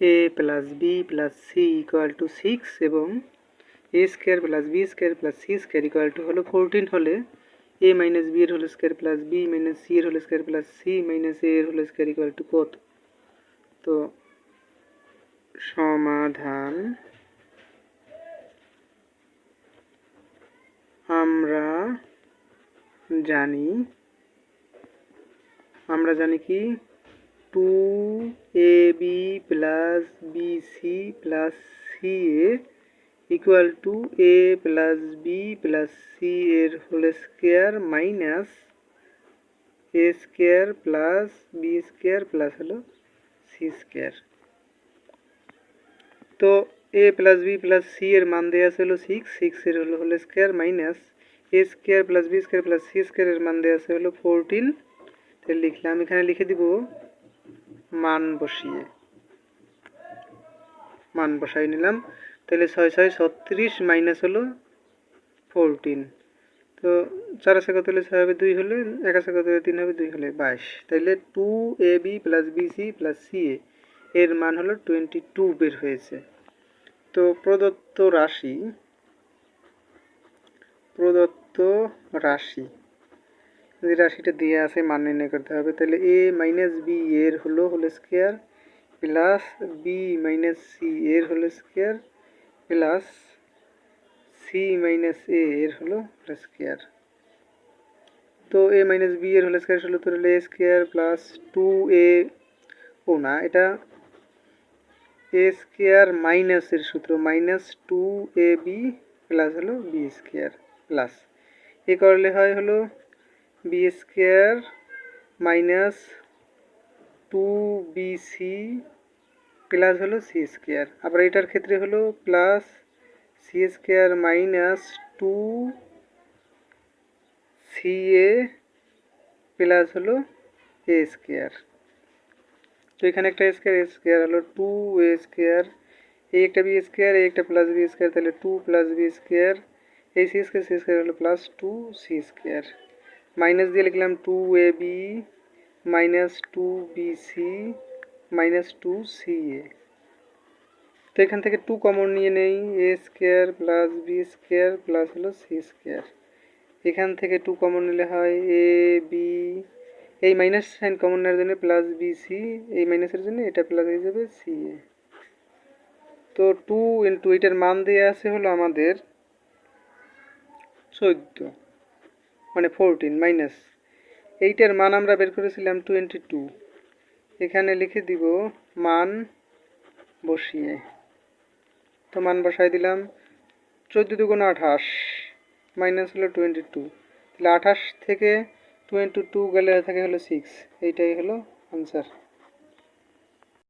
A plus b plus c equal to six এবং a square plus b square plus c square equal to হলো fourteen হলে এ minus B এর whole square plus b minus c এর whole square plus c minus a এর whole square equal two কত? তো সমাধান আমরা জানি আমরা জানি কি? Two a b plus b c plus c a equal to a plus b plus c এর whole square minus a square plus b square plus হলো সি স্কোয়ার। তো a plus b plus c এর মান দেওয়া আছে হলো six six এর হলো whole square minus a square plus b square plus c স্কোয়ারের মান দেওয়া আছে হলো ফোরটিন তাহলে লিখলাম, এখানে লিখে দিব মান বসিয়ে। মান বসাই নিলাম। তাহলে ছয় ছয়, ছত্রিশ মাইনাস হলো ফোরটিন তো চার আছে কত ছয় হবে? দুই হলে, এক আছে কত তিন হবে? দুই হলে বাইশ। তাইলে two a b plus b c plus c a এর মান হলো টোয়েন্টি টু বের হয়েছে। তো প্রদত্ত রাশি প্রদত্ত রাশি। যে রাশিটা দিয়ে আছে মান নির্ণয় করতে হবে। তাহলে এ মাইনাস বি এর হলো, whole square plus b minus c এর whole square plus c minus a এর হলো, হোল স্কোয়ার তো এ মাইনাস বি এর হোল স্কোয়ার হলো তোর হলো a square plus two a ও না, এটা এ স্কোয়ার মাইনাসের সূত্র minus two a b plus হলো বি স্কোয়ার প্লাস এ করলে হয় হলো b square minus two b c plus হলো সি স্কোয়ার আবার এটার ক্ষেত্রে হলো plus c square minus two c a plus হলো এ স্কোয়ার তো এখানে একটা স্কোয়ার এ স্কোয়ার হলো টু এ স্কোয়ার এই একটা বি স্কোয়ার এই একটা প্লাস বি স্কোয়ার তাহলে টু প্লাস বি স্কোয়ার এই সি স্কোয়ার সি স্কোয়ার হলো plus two c square minus দিয়ে লিখলাম two a b minus two b c minus two c a তো এখান থেকে টু কমন নিয়ে নেই a square plus b square plus হলো সি স্কোয়ার এখান থেকে টু কমন নিলে হয় এ বি এই মাইনাস সাইন কমন নেওয়ার জন্য প্লাস বি সি এই মাইনাসের জন্য এটা প্লাস হয়ে যাবে সি এ তো টু ইন্টু এটার মান দেওয়া আছে হলো আমাদের চোদ্দ। মানে ফোরটিন মাইনাস এইটার মান আমরা বের করেছিলাম টোয়েন্টি টু এখানে লিখে দিব মান বসিয়ে। তো মান বসাই দিলাম চোদ্দ দুগুণ আঠাশ মাইনাস হলো টোয়েন্টি টু তাহলে আঠাশ থেকে টোয়েন্টি টু গেলে থাকে হলো সিক্স এইটাই হলো আনসার